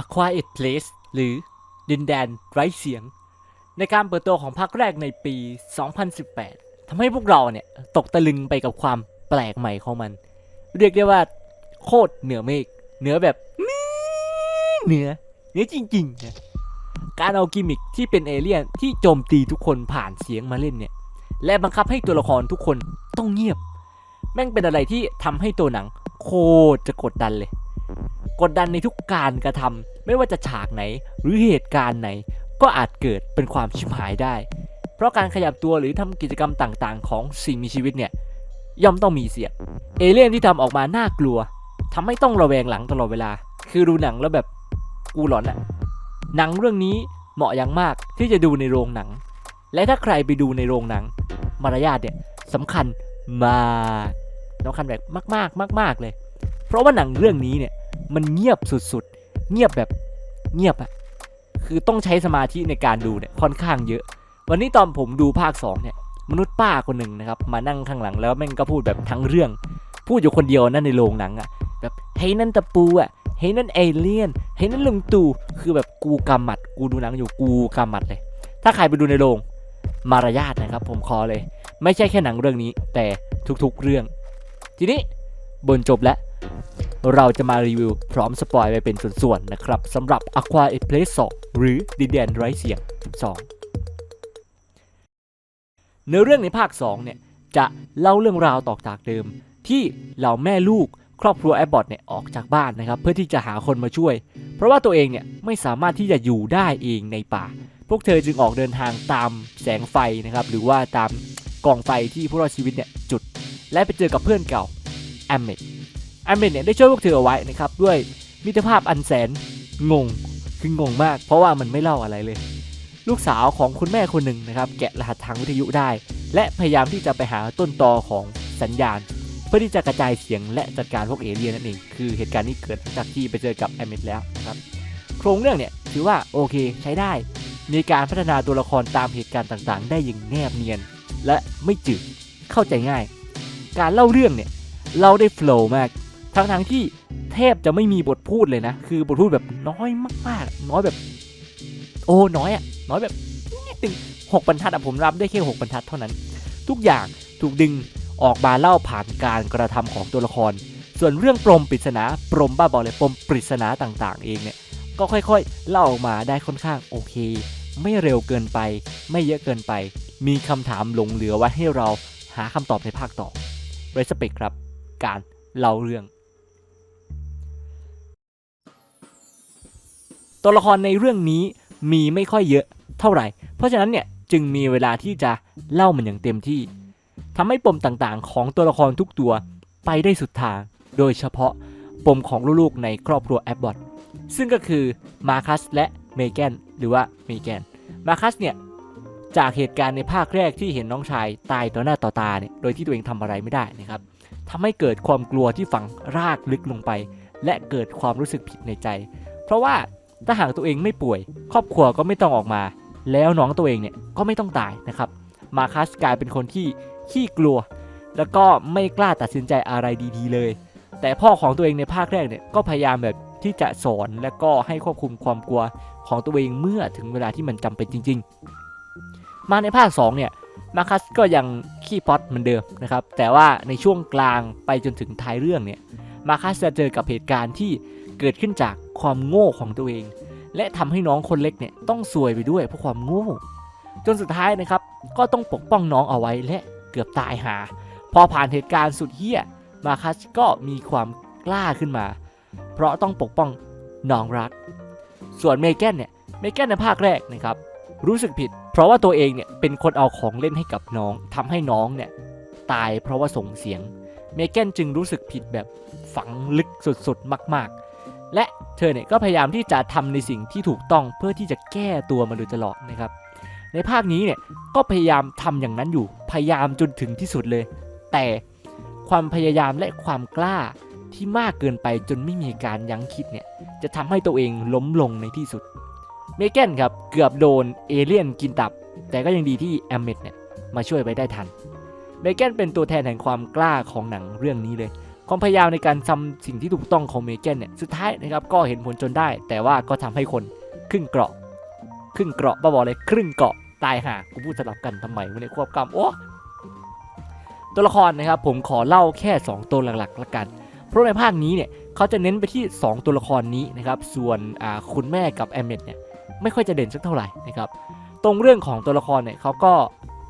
A Quiet Place หรือดินแดนไร้เสียง ในการเปิดตัวของภาคแรกในปี 2018 ทำให้พวกเราเนี่ยตกตะลึงไปกับความแปลกใหม่ของมัน เรียกได้ว่าโคตรเหนือเมฆเหนือแบบเหนือเหนือจริงๆนะการเอากิมมิคที่เป็นเอเลี่ยนที่โจมตีทุกคนผ่านเสียงมาเล่นเนี่ย และบังคับให้ตัวละครทุกคนต้องเงียบ แม่งเป็นอะไรที่ทำให้ตัวหนังโคตรจะกดดันเลย กดดันในทุกการกระทำไม่ว่าจะฉากไหนหรือเหตุการณ์ไหน ก็อาจเกิดเป็นความชิบหายได้ เพราะการขยับตัวหรือทำกิจกรรมต่างๆ ของสิ่งมีชีวิตเนี่ยย่อมต้องมีเสียงเอเลี่ยนที่ทำออกมาน่ากลัวทำให้ต้องระแวงหลังตลอดเวลา คือดูหนังแล้วแบบกูหลอนอะหนังเรื่องนี้เหมาะอย่างมากที่จะดูในโรงหนัง และถ้าใครไปดูในโรงหนัง มารยาทเนี่ยสำคัญมากสำคัญแบบมากๆมาก ๆเลย เพราะว่าหนังเรื่องนี้เนี่ย มันเงียบสุดๆ เงียบแบบเงียบอะคือต้องใช้สมาธิในการดูเนี่ยค่อนข้างเยอะ วันนี้ตอนผมดูภาค2เนี่ยมนุษย์ป้าคนหนึ่งนะครับมานั่งข้างหลังแล้วแม่งก็พูดแบบทั้งเรื่อง พูดอยู่คนเดียวนั่นในโรงหนังอะแบบเฮ้ยนั่นตะปูอะเฮ้ยนั่นเอเลี่ยนเฮ้ยนั่นลุงตู่คือแบบกูกำหมัด กูดูหนังอยู่กูกำหมัดเลย ถ้าใครไปดูในโรงมารยาทนะครับ ผมขอเลย ไม่ใช่แค่หนังเรื่องนี้ แต่ทุกๆเรื่อง ทีนี้บนจบแล้ว เราจะมารีวิวพร้อมสปอยไปเป็นส่วนๆนะครับสำหรับ Aqua e p l a c e 2หรือดินแดนไร้เสียง12เนื้อเรื่องในภาค 2 เนี่ย จะเล่าเรื่องราวต่อจากเดิม ที่เหล่าแม่ลูกครอบครัวแอบบอทเนี่ยออกจากบ้านนะครับ เพื่อที่จะหาคนมาช่วย เพราะว่าตัวเองเนี่ยไม่สามารถที่จะอยู่ได้เองในป่า พวกเธอจึงออกเดินทางตามแสงไฟนะครับ หรือว่าตามกองไฟที่ผู้รอดชีวิตเนี่ยจุด และไปเจอกับเพื่อนเก่าแอมเมด อมเมดเนี่ยได้ช่วยพวกเธอเอาไว้นะครับด้วยมิตรภาพอันแสนงงคืองงมาก เพราะว่ามันไม่เล่าอะไรเลย ลูกสาวของคุณแม่คนหนึ่งนะครับ แกะรหัสทางวิทยุได้ และพยายามที่จะไปหาต้นตอของสัญญาณ เพื่อที่จะกระจายเสียงและจัดการพวกเอเลี่ยนนั่นเองคือเหตุการณ์นี้เกิดจากที่ไปเจอกับแอมเมดแล้วครับโครงเรื่องเนี่ยถือว่าโอเคใช้ได้มีการพัฒนาตัวละครตามเหตุการณ์ต่างๆ ได้อย่างแนบเนียน และไม่จืดเข้าใจง่าย การเล่าเรื่องเนี่ยเล่าได้โฟล์มาก ทั้งๆที่แทบจะไม่มีบทพูดเลยนะ คือบทพูดแบบน้อยมากๆ น้อยแบบ โอ้น้อยอะน้อยแบบตึงหกบรรทัดอะผมรับได้แค่หกบรรทัดเท่านั้น ทุกอย่างถูกดึงออกมาเล่าผ่านการกระทำของตัวละคร ส่วนเรื่องปมปริศนาปมบ้าบอเลยปมปริศนาต่างๆ เองเนี่ยก็ค่อยๆ เล่าออกมาได้ค่อนข้างโอเค ไม่เร็วเกินไป ไม่เยอะเกินไป มีคำถามหลงเหลือไว้ให้เราหาคำตอบในภาคต่อ r e s p e c ครับ การเล่าเรื่อง ตัวละครในเรื่องนี้มีไม่ค่อยเยอะเท่าไหร่ เพราะฉะนั้นเนี่ยจึงมีเวลาที่จะเล่ามันอย่างเต็มที่ทำให้ปมต่างๆ ของตัวละครทุกตัวไปได้สุดทาง โดยเฉพาะปมของลูกๆในครอบครัวแอบบอทซึ่งก็คือมาคัสและเมแกนหรือว่าเมแกนมาคัสเนี่ยจากเหตุการณ์ในภาคแรกที่เห็นน้องชายตายต่อหน้าต่อตาเนี่ยโดยที่ตัวเองทำอะไรไม่ได้นะครับทำให้เกิดความกลัวที่ฝังรากลึกลงไป และเกิดความรู้สึกผิดในใจ เพราะว่า ถ้าหากตัวเองไม่ป่วย ครอบครัวก็ไม่ต้องออกมา แล้วน้องตัวเองเนี่ยก็ไม่ต้องตายนะครับ มาคัสกลายเป็นคนที่ขี้กลัว แล้วก็ไม่กล้าตัดสินใจอะไรดีๆเลย แต่พ่อของตัวเองในภาคแรกเนี่ยก็พยายามแบบที่จะสอนและก็ให้ควบคุมความกลัวของตัวเองเมื่อถึงเวลาที่มันจำเป็นจริง ๆ มาในภาค2เนี่ยมาคัสก็ยังขี้ป๊อตเหมือนเดิมนะครับ แต่ว่าในช่วงกลางไปจนถึงท้ายเรื่องเนี่ยมาคัสจะเจอกับเหตุการณ์ที่เกิดขึ้นจาก ความโง่ของตัวเอง และทำให้น้องคนเล็กเนี่ยต้องซวยไปด้วยเพราะความโง่ จนสุดท้ายนะครับ ก็ต้องปกป้องน้องเอาไว้และเกือบตายหา พอผ่านเหตุการณ์สุดเหี้ยมาคัสก็มีความกล้าขึ้นมา เพราะต้องปกป้องน้องรัก ส่วนเมแกนเนี่ยเมแกนในภาคแรกนะครับรู้สึกผิด เพราะว่าตัวเองเนี่ยเป็นคนเอาของเล่นให้กับน้องทำให้น้องเนี่ยตายเพราะว่าส่งเสียงเมแกนจึงรู้สึกผิดแบบฝังลึกสุดๆ มากๆ และเธอเนี่ยก็พยายามที่จะทำในสิ่งที่ถูกต้องเพื่อที่จะแก้ตัวมาโดยตลอดนะครับ ในภาคนี้เนี่ยก็พยายามทำอย่างนั้นอยู่ พยายามจนถึงที่สุดเลย แต่ความพยายามและความกล้าที่มากเกินไปจนไม่มีการยั้งคิดเนี่ยจะทำให้ตัวเองล้มลงในที่สุด เมแกนครับเกือบโดนเอเลี่ยนกินตับ แต่ก็ยังดีที่แอมเมดเนี่ยมาช่วยไว้ได้ทัน เมแกนเป็นตัวแทนแห่งความกล้าของหนังเรื่องนี้เลย ความพยายามในการทำสิ่งที่ถูกต้องของเมแกนเนี่ยสุดท้ายนะครับก็เห็นผลจนได้ แต่ว่าก็ทำให้คนครึ่งเกราะ ครึ่งเกราะบ้าบอเลยครึ่งเกราะตายห่ากูพูดสลับกันทำไมวะเนี่ยควบกรรมโอ้ตัวละครนะครับผมขอเล่าแค่ 2 ตัวหลักๆละกัน เพราะในภาคนี้เนี่ยเขาจะเน้นไปที่ 2 ตัวละครนี้นะครับส่วนคุณแม่กับแอมเมดเนี่ยไม่ค่อยจะเด่นสักเท่าไหร่นะครับตรงเรื่องของตัวละครเนี่ยเขาก็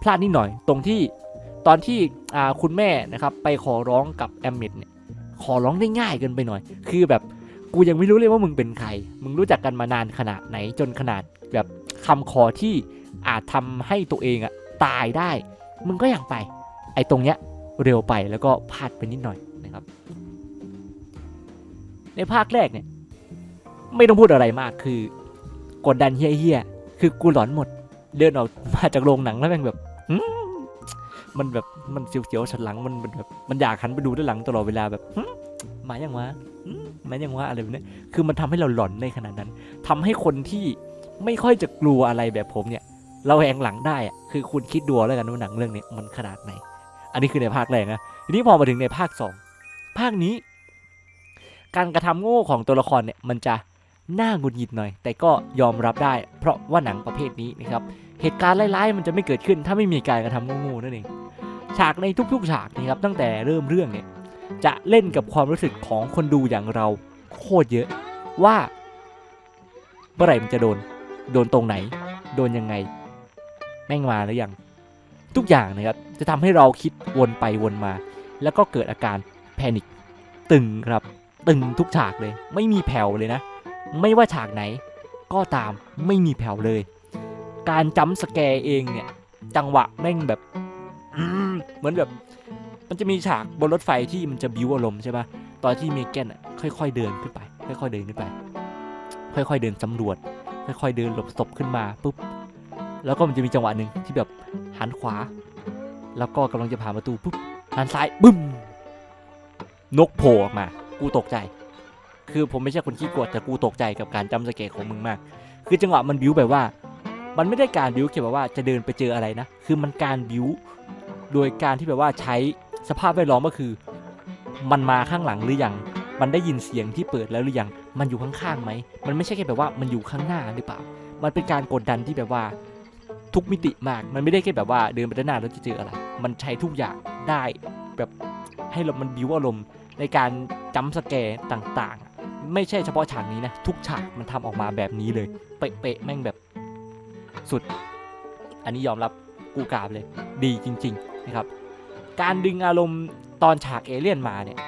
พลาดนิดหน่อย ตรงที่ ตอนที่อาคุณแม่นะครับไปขอร้องกับแอมเมดเนี่ยขอร้องได้ง่ายเกินไปหน่อย คือแบบกูยังไม่รู้เลยว่ามึงเป็นใคร มึงรู้จักกันมานานขนาดไหนจนขนาดแบบคำขอที่อาจทำให้ตัวเองอะตายได้ มึงก็ยังไป ไอ้ตรงเนี้ยเร็วไปแล้วก็พลาดไปนิดหน่อยนะครับ ในภาคแรกเนี่ยไม่ต้องพูดอะไรมากคือกดดันเฮี้ยๆคือกูหลอนหมด เดินออกมาจากโรงหนังแล้วแม่งแบบ มันแบบมันเสียวๆสันหลังมันมันแบบมันอยากหันไปดูด้านหลังตลอดเวลาแบบหมายังวะหมายังวะอะไรแบบนี้คือมันทำให้เราหลอนในขนาดนั้นทำให้คนที่ไม่ค่อยจะกลัวอะไรแบบผมเนี่ย เราแหงหลังได้อะคือคุณคิดดูแล้วกันว่าหนังเรื่องนี้มันขนาดไหน อันนี้คือในภาคแรกนะทีนี้พอมาถึงในภาค 2 ภาคนี้ การกระทำโง่ของตัวละครเนี่ยมันจะน่าหงุดหงิดหน่อย แต่ก็ยอมรับได้ เพราะว่าหนังประเภทนี้นะครับ เหตุการณ์ร้ายๆมันจะไม่เกิดขึ้น ถ้าไม่มีการกระทำโง่ๆนั่นเอง ฉากในทุกๆ ฉากนะครับตั้งแต่เริ่มเรื่องเนี่ยจะเล่นกับความรู้สึกของคนดูอย่างเราโคตรเยอะว่าเมื่อไหร่มันจะโดน โดนตรงไหน โดนยังไง แม่งมาหรือยัง ทุกอย่างนะครับจะทำให้เราคิดวนไปวนมา แล้วก็เกิดอาการแพนิคตึงครับ ตึงทุกฉากเลย ไม่มีแผ่วเลยนะ ไม่ว่าฉากไหน ก็ตามไม่มีแผ่วเลย การจัมสแกร์เองเนี่ย จังหวะแม่งแบบเหมือนแบบ มันจะมีฉากบนรถไฟที่มันจะบิวอารมณ์ใช่ปะตอนที่เมแกนอะค่อย ๆเดินขึ้นไป ค่อย ๆ เดินขึ้นไป ค่อย ๆ เดินสำรวจ ค่อย ๆ เดินหลบศพขึ้นมาปุ๊บแล้วก็มันจะมีจังหวะหนึ่งที่แบบหันขวา แล้วก็กำลังจะผ่านประตูปุ๊บหันซ้ายบึ้มนกโผล่ออกมา กูตกใจ คือผมไม่ใช่คนขี้กลัวแต่กูตกใจกับการจำสเกตของมึงมาก คือจังหวะมันบิ้วแบบว่า มันไม่ได้การบิวแค่แบบว่าจะเดินไปเจออะไรนะ คือมันการบิวโดยการที่แบบว่าใช้สภาพแวดล้อมก็คือ มันมาข้างหลังหรือยัง มันได้ยินเสียงที่เปิดแล้วหรือยัง มันอยู่ข้างๆไหม มันไม่ใช่แค่แบบว่ามันอยู่ข้างหน้าหรือเปล่า มันเป็นการกดดันที่แบบว่าทุกมิติมาก มันไม่ได้แค่แบบว่าเดินไปด้านหน้าแล้วจะเจออะไร มันใช้ทุกอย่างได้แบบให้เรามันบิวอารมณ์ในการจัมป์สแกร์ต่างๆ ไม่ใช่เฉพาะฉากนี้นะ ทุกฉากมันทำออกมาแบบนี้เลย เป๊ะๆแม่งแบบ สุด อันนี้ยอมรับกูกราบเลย ดีจริงๆนะครับ การดึงอารมณ์ตอนฉากเอเลี่ยนมาเนี่ย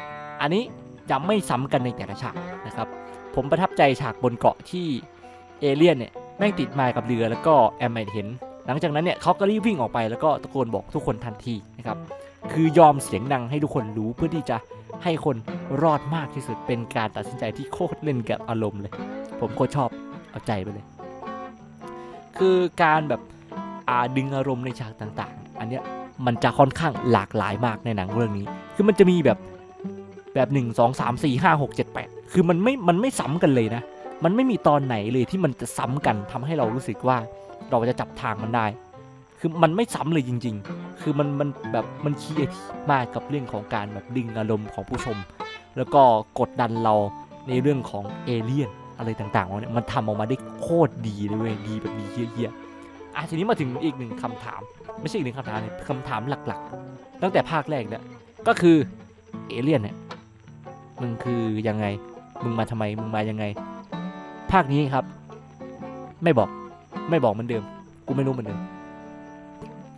อันนี้จะไม่ซ้ำกันในแต่ละฉากนะครับ ผมประทับใจฉากบนเกาะที่เอเลี่ยนเนี่ยแม่งติดมากับเรือแล้วก็แอมไมเห็น หลังจากนั้นเนี่ยเขาก็รีบวิ่งออกไปแล้วก็ตะโกนบอกทุกคนทันทีนะครับ คือยอมเสียงดังให้ทุกคนรู้เพื่อที่จะให้คนรอดมากที่สุดเป็นการตัดสินใจที่โคตรเล่นกับอารมณ์เลย ผมโคตรชอบเอาใจไปเลย คือการแบบดึงอารมณ์ในฉากต่างๆ อันเนี้ยมันจะค่อนข้างหลากหลายมากในหนังเรื่องนี้ คือมันจะมีแบบแบบ1 2 3 4 5 6 7 8 คือมันไม่ มันไม่ซ้ำกันเลยนะ มันไม่มีตอนไหนเลยที่มันจะซ้ำกันทำให้เรารู้สึกว่าเราจะจับทางมันได้ คือมันไม่ซ้ำเลยจริง ๆ คือมันมันแบบมันคีเอทีมากกับเรื่องของการแบบดึงอารมณ์ของผู้ชม แล้วก็กดดันเราในเรื่องของเอเลี่ยน อะไรต่างๆเนี่ยมันทำออกมาได้โคตรดีเลยเว้ยดีแบบดีเยี่ยๆอะทีนี้มาถึงอีกหนึ่งคำถาม ไม่ใช่อีกหนึ่งคำถามเนี่ยคำถามหลักๆ ตั้งแต่ภาคแรกเนี่ยก็คือเอเลี่ยนเนี่ยมึงคือยังไงมึงมาทำไมมึงมายังไง ภาคนี้ครับ ไม่บอกไม่บอกเหมือนเดิม กูไม่รู้เหมือนเดิม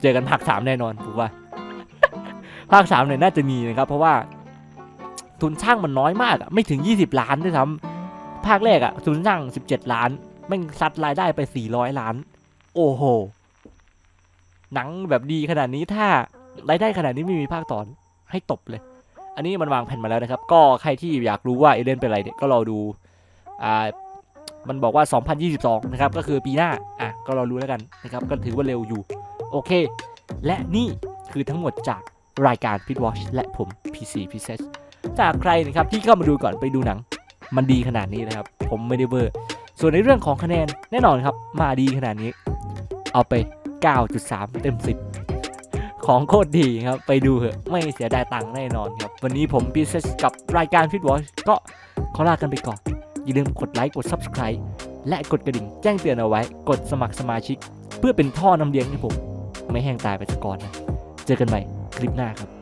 เจอกันภาคสามแน่นอนผมว่า ภาคสามเนี่ยน่าจะมีนะครับ เพราะว่าทุนสร้างมันน้อยมากไม่ถึง 20 ล้านด้วยซ้ำ ภาคแรกอะทุนสร้าง17ล้านแม่งซัดรายได้ไป400ล้าน โอ้โห หนังแบบดีขนาดนี้ถ้ารายได้ขนาดนี้ไม่มีภาคต่อให้ตบเลย อันนี้มันวางแผนมาแล้วนะครับ ก็ใครที่อยากรู้ว่าเอเลนเป็นอะไรเนี่ยก็รอดูอ่ามันบอกว่า 2022 นะครับ ก็คือปีหน้า อะ ก็รอรู้แล้วกันนะครับ ก็ถือว่าเร็วอยู่ โอเค และนี่คือทั้งหมดจากรายการ Pit Watch และผม PC p c s จากใครนะครับที่เข้ามาดูก่อนไปดูหนัง มันดีขนาดนี้นะครับ ผมไม่ได้เบอร์ส่วนในเรื่องของคะแนนแน่นอนครับ มาดีขนาดนี้ เอาไป 9.3 เต็ม 10 ของโคตรดีครับ ไปดูเถอะไม่เสียดายตังค์แน่นอนครับ วันนี้ผมพีเซสกับรายการฟิตวอชก็ขอลากันไปก่อน อย่าลืมกดไลค์กด Subscribe และกดกระดิ่งแจ้งเตือนเอาไว้ กดสมัครสมาชิก เพื่อเป็นท่อนำเลี้ยงให้ผม ไม่แห้งตายไปสก่อนนะ เจอกันใหม่คลิปหน้าครับ